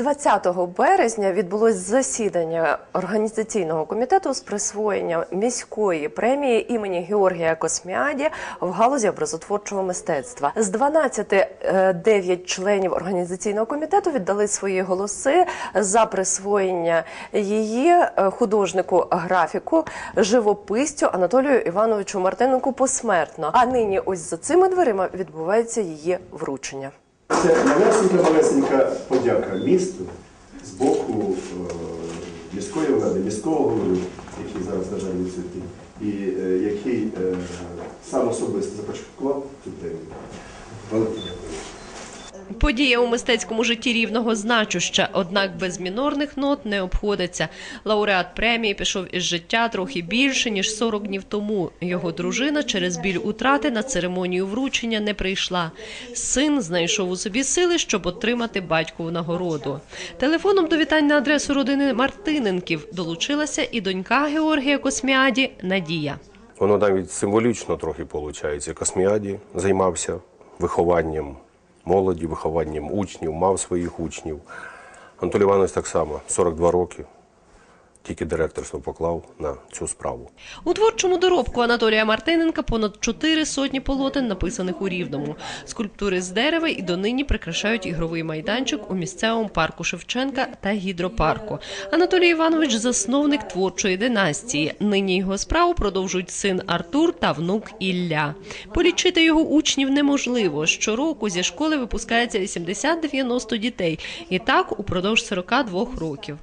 20 березня відбулось засідання організаційного комітету з присвоєння міської премії імені Георгія Косміаді в галузі образотворчого мистецтва. З 12 е, 9 членів організаційного комітету віддали свої голоси за присвоєння її е, художнику графіку, живописцю Анатолію Івановичу Мартиненку посмертно. А нині ось за цими дверима відбувається її вручення. Це малесенька-малесенька подяка місту з боку е, міської влади, міського голови, який зараз, на жаль, відсутній, і е, який е, сам особисто започаткував цю премію. Подія у мистецькому житті рівного значуща, однак без мінорних нот не обходиться. Лауреат премії пішов із життя трохи більше ніж 40 днів тому. Його дружина через біль утрати на церемонію вручення не прийшла. Син знайшов у собі сили, щоб отримати батькову нагороду. Телефоном до вітань на адресу родини Мартиненків долучилася і донька Георгія Косміаді Надія. Воно навіть символічно трохи виходить. Косміаді займався вихованням молоді, вихованням учнів, мав своїх учнів. Анатолій Іванович так само, 42 роки, тільки директорство поклав на цю справу. У творчому доробку Анатолія Мартиненка понад чотири сотні полотен, написаних у Рівному. Скульптури з дерева і донині прикрашають ігровий майданчик у місцевому парку Шевченка та гідропарку. Анатолій Іванович засновник творчої династії. Нині його справу продовжують син Артур та внук Ілля. Полічити його учнів неможливо. Щороку зі школи випускається 80-90 дітей. І так упродовж 42 років.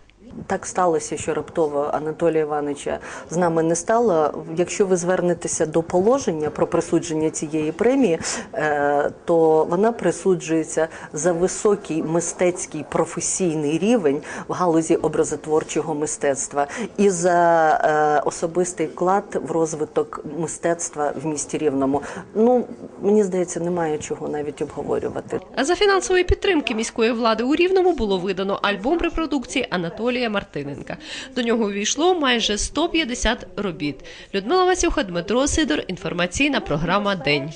Так сталося, що раптово Анатолія Івановича з нами не стало. Якщо ви звернетеся до положення про присудження цієї премії, е, то вона присуджується за високий мистецький професійний рівень в галузі образотворчого мистецтва і за е, особистий вклад в розвиток мистецтва в місті Рівному. Ну мені здається, немає чого навіть обговорювати. За фінансової підтримки міської влади у Рівному було видано альбом репродукції Анатолія Мартиненка. До нього увійшло майже 150 робіт. Людмила Васюха, Дмитро Сидор. Інформаційна програма День.